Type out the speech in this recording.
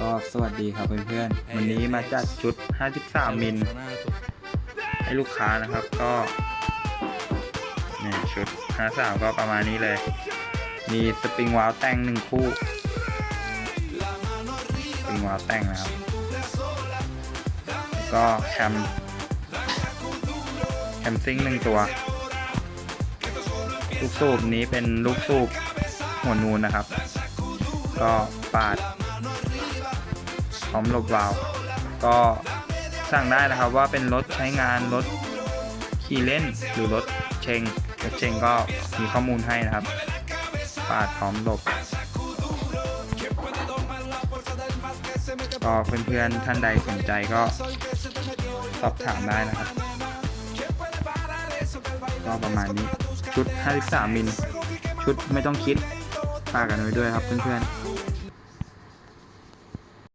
ก็สวัสดีครับเพื่อนๆ วันนี้มาจัดชุด 53 มิลให้ลูกค้านะครับก็เนี่ยชุด 53 ก็ประมาณนี้เลย มีสปริงวาลวแต่งหนึ่งคู่ สปริงวาลวแต่งนะครับแล้วก็แคมแคมซิงหนึ่งตัว ลูกสูบนี้เป็นลูกสูบหัวนูนนะครับ ก็ปาด พร้อมหลบวาล์วก็สั่งได้นะครับว่าเป็นรถใช้งานรถขี่เล่นหรือรถเชงรถเชงก็มีข้อมูลให้นะครับปาดพร้อมหลบก็เพื่อนๆท่านใดสนใจก็สอบถามได้นะครับ ก็ประมาณนี้ชุด 53 มิล ชุดไม่ต้องคิดฝากกันไว้ด้วยครับเพื่อนๆ